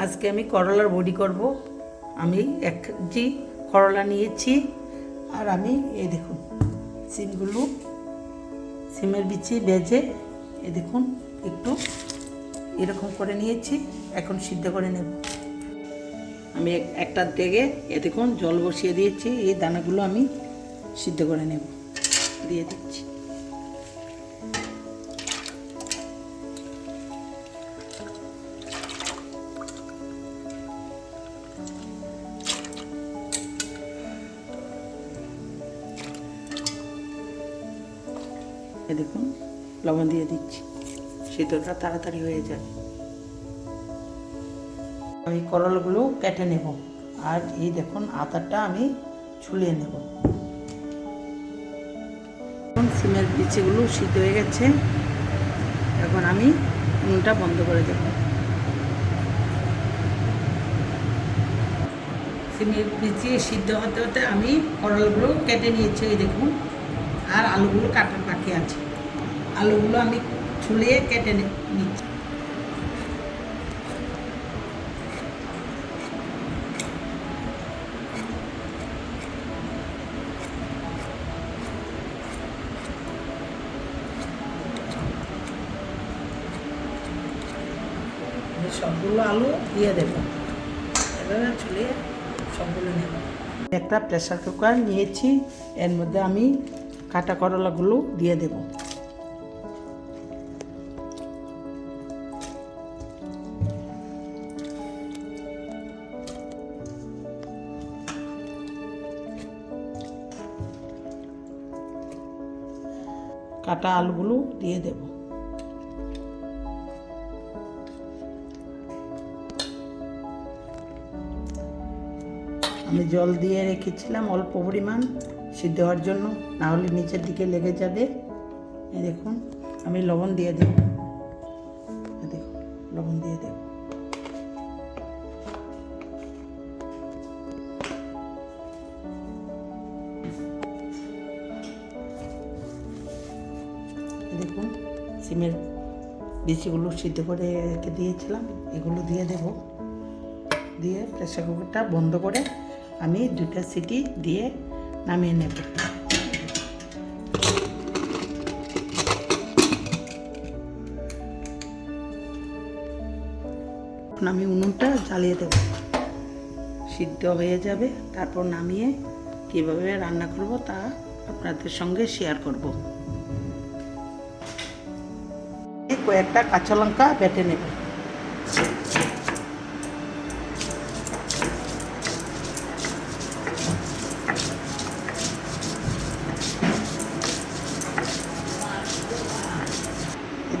আজকে আমি করলার বড়ি করব। আমি এক কেজি করলা নিয়েছি। আর আমি এই দেখুন, সিমগুলো, সিমের বিচি বেজে এ দেখুন, একটু এরকম করে নিয়েছি, এখন সিদ্ধ করে নেব। আমি এক- একটা ডেগে এ দেখুন, জল বসিয়ে দিয়েছি, এই দানাগুলো আমি সিদ্ধ করে নেব। দিয়ে দিচ্ছি। এ দেখুন, লবণ দিয়ে দিচ্ছি। সিদ্ধটা তাড়াতাড়ি হয়ে যায়। আমি করলগুলো কেটে নেব। আর এই দেখুন, আতারটা আমি ছুলিয়ে নেব। সিমের বিচিগুলো সিদ্ধ হয়ে গেছে। এখন আমি নুনটা বন্ধ করে দেব। সিমের বিচি সিদ্ধ হতে হতে আমি করলগুলো কেটে নিয়েছি, এই দেখুন। আর আলুগুলো কাটার বাকি আছে। আলুগুলো আমি ছুলিয়ে কেটে নিচ্ছি। সবগুলো আলু দিয়ে দেবো। ছুলিয়ে সবগুলো নেব। একটা প্রেসার কুকার নিয়েছি, এর মধ্যে আমি কাটা করলাগুলো দিয়ে দেব। কাটা আলুগুলো দিয়ে দেব। আমি জল দিয়ে রেখেছিলাম অল্প পরিমাণ সিদ্ধ হওয়ার জন্য না হলে নিচের দিকে লেগে যাবে। দেখুন, আমি লবণ দিয়ে দেব সিমের বিচিগুলো সিদ্ধ করে রেখে দিয়েছিলাম, এগুলো দিয়ে দেবো। দিয়ে প্রেসার কুকারটা বন্ধ করে আমি দুটা সিটি দিয়ে নামিয়ে নেব। আমি উনুনটা জ্বালিয়ে দেব। সিদ্ধ হয়ে যাবে, তারপর নামিয়ে কীভাবে রান্না করব তা আপনাদের সঙ্গে শেয়ার করব। কয়েকটা কাঁচা লঙ্কা বেটে নেবে।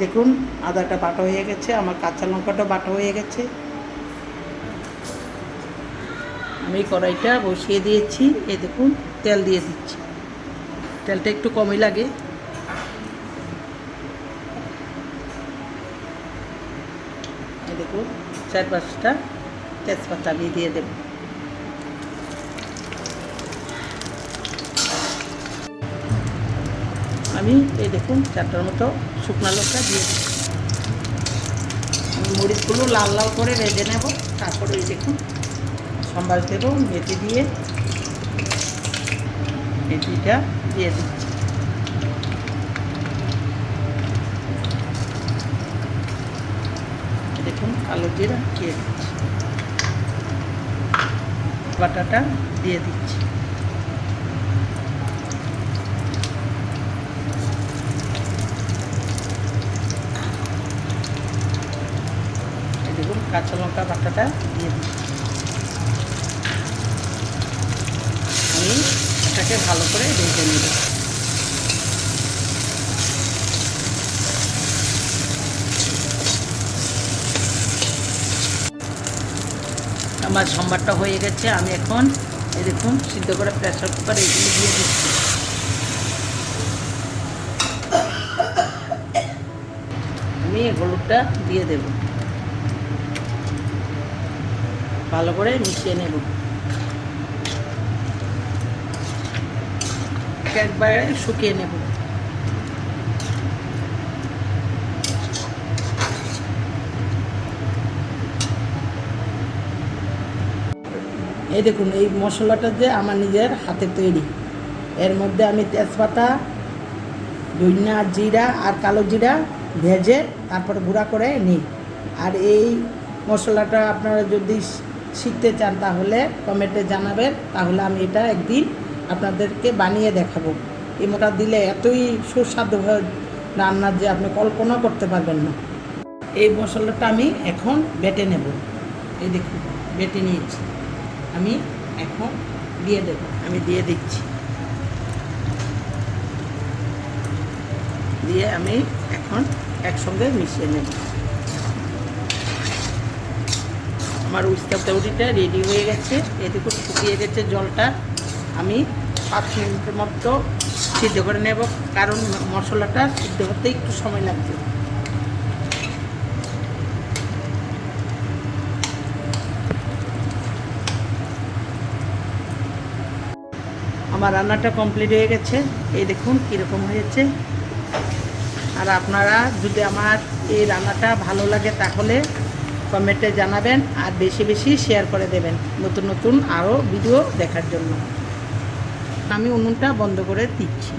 দেখুন, আদাটা বাটা হয়ে গেছে, আমার কাঁচা লঙ্কাটা বাটা হয়ে গেছে। আমি কড়াইটা বসিয়ে দিয়েছি এ দেখুন, তেল দিয়ে দিচ্ছি। তেলটা একটু কমই লাগে। দেখুন, চার পাঁচটা তেজপাতা আমি দিয়ে দেব। আমি এই দেখুন, চারটার মতো শুকনো লঙ্কা দিয়ে আমি মরিচগুলো লাল লাল করে ভেজে নেব। তারপরে এই দেখুন সম্বাস দেবো, মেথি দিয়ে, মেথিটা দিয়ে দিচ্ছি। দেখুন, কালো জিরা দিয়ে দিচ্ছি। বাটাটা দিয়ে দিচ্ছি। দেখুন, কাঁচা লঙ্কা বাটাটা দিয়ে দিচ্ছি। আমি এটাকে ভালো করে ভেজে নেব। আমার সম্বারটা হয়ে গেছে, আমি এখন এই দেখুন সিদ্ধ করে প্রেসার কুকার এগুলো দিয়ে দিচ্ছি। আমি হলুদটা দিয়ে দেব। ভালো করে মিশিয়ে নেব। একবারে শুকিয়ে নেব। এই দেখুন, এই মশলাটা যে আমার নিজের হাতে তৈরি। এর মধ্যে আমি তেজপাতা ধইনা জিরা আর কালো জিরা ভেজে তারপর গুঁড়া করে নিই। আর এই মশলাটা আপনারা যদি শিখতে চান তাহলে কমেন্টে জানাবেন, তাহলে আমি এটা একদিন আপনাদেরকে বানিয়ে দেখাবো। এই মোটা দিলে এতই সুস্বাদু রান্নার যে আপনি কল্পনা করতে পারবেন না। এই মশলাটা আমি এখন বেটে নেব। এই দেখুন, বেটে নিয়েছি। আমি এখন দিয়ে দেব, আমি দিয়ে দিচ্ছি। দিয়ে আমি এখন একসঙ্গে মিশিয়ে নেব। আমার উস্তা তৈরিটা রেডি হয়ে গেছে। এদিকে শুকিয়ে গেছে জলটা। আমি পাঁচ মিনিটের মতো সিদ্ধ করে নেব, কারণ মশলাটা সিদ্ধ হতে একটু সময় লাগছে আমার রান্নাটা কমপ্লিট হয়ে গেছে। এই দেখুন কীরকম হয়েছে। আর আপনারা যদি আমার এই রান্নাটা ভালো লাগে তাহলে কমেন্টে জানাবেন আর বেশি বেশি শেয়ার করে দেবেন নতুন নতুন আরও ভিডিও দেখার জন্য। আমি উনুনটা বন্ধ করে দিচ্ছি।